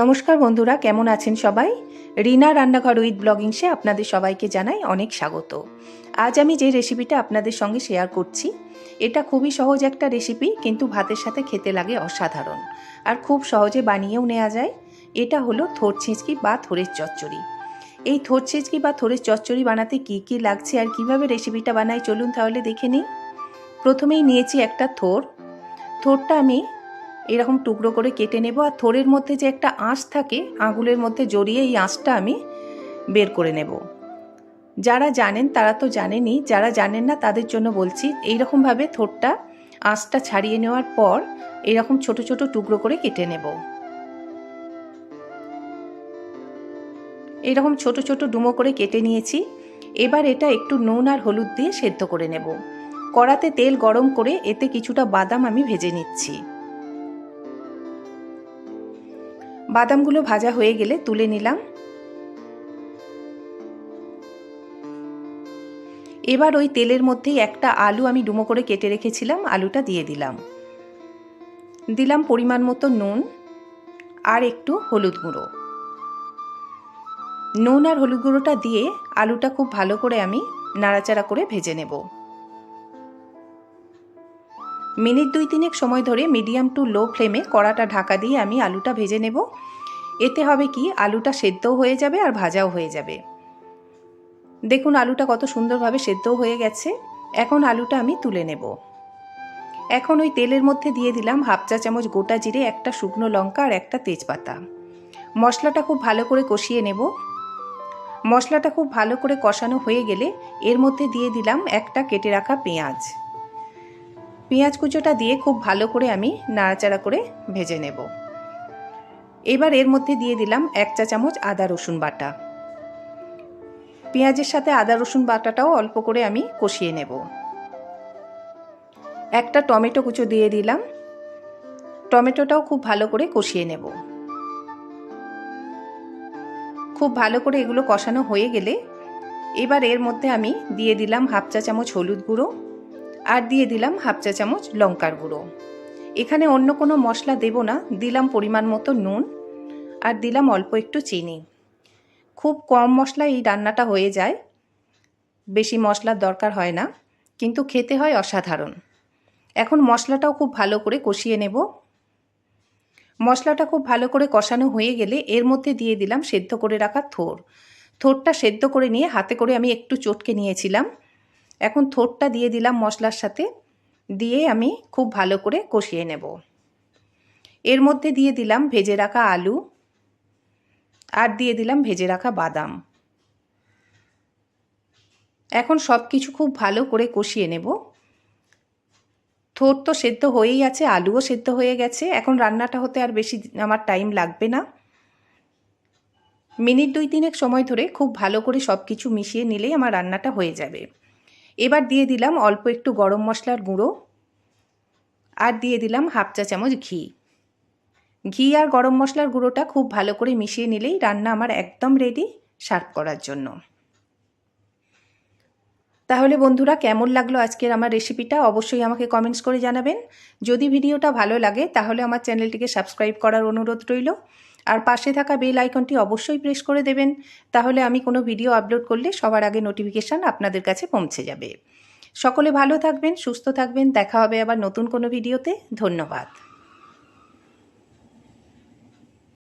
নমস্কার বন্ধুরা, কেমন আছেন সবাই? রিনা রান্নাঘর উইথ ব্লগিংসে আপনাদের সবাইকে জানাই অনেক স্বাগত। আজ আমি যে রেসিপিটা আপনাদের সঙ্গে শেয়ার করছি, এটা খুবই সহজ একটা রেসিপি কিন্তু ভাতের সাথে খেতে লাগে অসাধারণ। আর খুব সহজে বানিয়েও নেওয়া যায়। এটা হলো থোর ছিঁচকি বা থোরের চচ্চড়ি। এই থোর ছিঁচকি বা থোরের চচ্চড়ি বানাতে কি কি লাগছে আর কীভাবে রেসিপিটা বানাই চলুন তাহলে দেখে নিই। প্রথমেই নিয়েছি একটা থোর। থোরটা আমি এরকম টুকরো করে কেটে নেব আর থোড়ের মধ্যে যে একটা আঁশ থাকে, আঙুলের মধ্যে জড়িয়ে এই আঁশটা আমি বের করে নেব। যারা জানেন তারা তো জানেনই, যারা জানেন না তাদের জন্য বলছি, এইরকমভাবে থোরটা আঁশটা ছাড়িয়ে নেওয়ার পর এরকম ছোট ছোট টুকরো করে কেটে নেব। এরকম ছোট ছোট ডুমো করে কেটে নিয়েছি। এবার এটা একটু নুন আর হলুদ দিয়ে সেদ্ধ করে নেব। কড়াতে তেল গরম করে এতে কিছুটা বাদাম আমি ভেজে নিচ্ছি। বাদামগুলো ভাজা হয়ে গেলে তুলে নিলাম। এবার ওই তেলের মধ্যেই একটা আলু আমি ডুমো করে কেটে রেখেছিলাম, আলুটা দিয়ে দিলাম। দিলাম পরিমাণ মতো নুন আর একটু হলুদ গুঁড়ো। নুন আর হলুদ গুঁড়োটা দিয়ে আলুটা খুব ভালো করে আমি নাড়াচাড়া করে ভেজে নেব। মিনিট দুই তিনেক সময় ধরে মিডিয়াম টু লো ফ্লেমে কড়াটা ঢাকা দিয়ে আমি আলুটা ভেজে নেব। এতে হবে কি, আলুটা সেদ্ধও হয়ে যাবে আর ভাজাও হয়ে যাবে। দেখুন আলুটা কত সুন্দরভাবে সেদ্ধও হয়ে গেছে। এখন আলুটা আমি তুলে নেব। এখন ওই তেলের মধ্যে দিয়ে দিলাম হাফ চা চামচ গোটা জিরে, একটা শুকনো লঙ্কা আর একটা তেজপাতা। মশলাটা খুব ভালো করে কষিয়ে নেব। মশলাটা খুব ভালো করে কষানো হয়ে গেলে এর মধ্যে দিয়ে দিলাম একটা কেটে রাখা পেঁয়াজ। পেঁয়াজ কুচোটা দিয়ে খুব ভালো করে আমি নাড়াচাড়া করে ভেজে নেব। এবার এর মধ্যে দিয়ে দিলাম এক চা চামচ আদা রসুন বাটা। পেঁয়াজের সাথে আদা রসুন বাটাটাও অল্প করে আমি কষিয়ে নেব। একটা টমেটো কুচো দিয়ে দিলাম। টমেটোটাও খুব ভালো করে কষিয়ে নেব। খুব ভালো করে এগুলো কষানো হয়ে গেলে এবার এর মধ্যে আমি দিয়ে দিলাম হাফ চা চামচ হলুদ গুঁড়ো। আর দিয়ে দিলাম হাফ চা চামচ লঙ্কার গুঁড়ো। এখানে অন্য কোনো মশলা দেব না, দিলাম পরিমাণ মতো নুন আর দিলাম অল্প একটু চিনি। খুব কম মশলা এই রান্নাটা হয়ে যায়, বেশি মশলার দরকার হয় না, কিন্তু খেতে হয় অসাধারণ। এখন মশলাটাও খুব ভালো করে কষিয়ে নেব। মশলাটা খুব ভালো করে কষানো হয়ে গেলে এর মধ্যে দিয়ে দিলাম সেদ্ধ করে রাখা থোর। থোরটা সেদ্ধ করে নিয়ে হাতে করে আমি একটু চটকে নিয়েছিলাম। এখন থোরটা দিয়ে দিলাম মশলার সাথে, দিয়ে আমি খুব ভালো করে কষিয়ে নেব। এর মধ্যে দিয়ে দিলাম ভেজে রাখা আলু আর দিয়ে দিলাম ভেজে রাখা বাদাম। এখন সব কিছু খুব ভালো করে কষিয়ে নেব। থোর তো সেদ্ধ হয়েই আছে, আলুও সেদ্ধ হয়ে গেছে। এখন রান্নাটা হতে আর বেশি আমার টাইম লাগবে না। মিনিট দুই তিনেক সময় ধরে খুব ভালো করে সব কিছু মিশিয়ে নিলেই আমার রান্নাটা হয়ে যাবে। এবার দিয়ে দিলাম অল্প একটু গরম মশলার গুঁড়ো আর দিয়ে দিলাম হাফ চা চামচ ঘি। ঘি আর গরম মশলার গুঁড়োটা খুব ভালো করে মিশিয়ে নিলেই রান্না আমার একদম রেডি সার্ভ করার জন্য। তাহলে বন্ধুরা কেমন লাগল আজকের আমার রেসিপিটা অবশ্যই আমাকে কমেন্টস করে জানাবেন। যদি ভিডিওটা ভালো লাগে তাহলে আমার চ্যানেলটিকে সাবস্ক্রাইব করার অনুরোধ রইল। আর পাশে থাকা বেল আইকনটি অবশ্যই প্রেস করে দেবেন। তাহলে আমি কোনো ভিডিও আপলোড করলে সবার আগে নোটিফিকেশান আপনাদের কাছে পৌঁছে যাবে। সকলে ভালো থাকবেন, সুস্থ থাকবেন। দেখা হবে আবার নতুন কোনো ভিডিওতে। ধন্যবাদ।